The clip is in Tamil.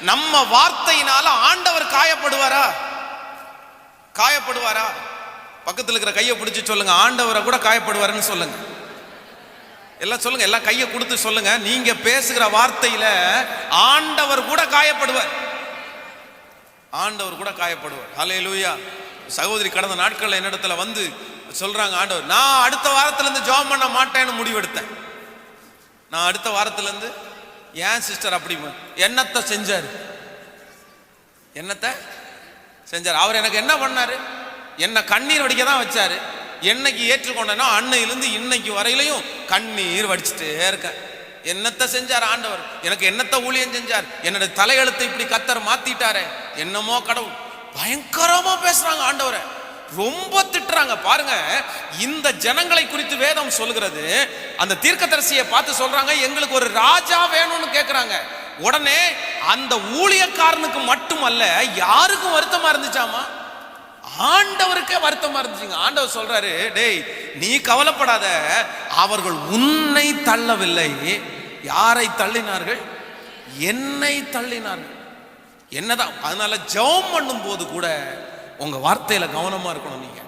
நம்ம வார்த்தையினால ஆண்டவர் காயப்படுவாரா? காயப்படுவாரா? பக்கத்தில் இருக்கிற கையை பிடிச்சி சொல்லுங்க. ஆண்டவரை கூட காயப்படுவாருன்னு சொல்லுங்க. எல்லாம் சொல்லுங்க. எல்லாம் கையை கொடுத்து சொல்லுங்க. நீங்க பேசுகிற வார்த்தையில ஆண்டவர் கூட காயப்படுவார். ஆண்டவர் கூட காயப்படுவார். லூயா சகோதரி கடந்த நாட்கள்ல என்னிடத்துல வந்து சொல்றாங்க ஆண்டவர் நான் அடுத்த வாரத்துல ஜோம் ஜெபம் பண்ண மாட்டேன்னு முடிவெடுத்தேன். நான் அடுத்த வாரத்துலேருந்து ஏன் சிஸ்டர் அப்படி என்னத்தை செஞ்சாரு? என்னத்தை செஞ்சார்? அவர் எனக்கு என்ன பண்ணாரு? என்னை கண்ணீர் வடிக்க தான் வச்சாரு. என்னைக்கு ஏற்றுக்கொண்டனோ அன்னையிலிருந்து இன்னைக்கு வரையிலையும் கண்ணீர் வடிச்சிட்டே இருக்கேன். என்னத்தை செஞ்சார் ஆண்டவர்? எனக்கு என்னத்தை ஊழியம் செஞ்சார்? என்னோட தலையெழுத்தை இப்படி கத்தர் மாத்திட்டாரே? என்னமோ கடவுள். பயங்கரமா பேசுறாங்க ஆண்டவரை. ரொம்ப சொல்றாங்க பாருங்க. இந்த ஜனங்களை குறித்து வேதம் சொல்கிறது அந்த தீர்க்கதரிசியை பார்த்து சொல்றாங்க எங்களுக்கு ஒரு ராஜா வேணும்னு கேக்குறாங்க. உடனே அந்த ஊழியக்காரனுக்கு மட்டுமல்ல யாருக்கும் வருத்தமா இருந்துச்சாமா? ஆண்டவருக்கே வருத்தமா இருந்துச்சுங்க. ஆண்டவர் சொல்றாரு டேய் நீ கவலைப்படாத. அவர்கள் உன்னை தள்ளவில்லை. யாரை தள்ளினார்கள்? என்னை தள்ளினார்கள். என்னதான் அதனால ஜெபம் பண்ணும் போது கூட உங்க வார்த்தையில கவனமா இருக்கணும் நீங்க.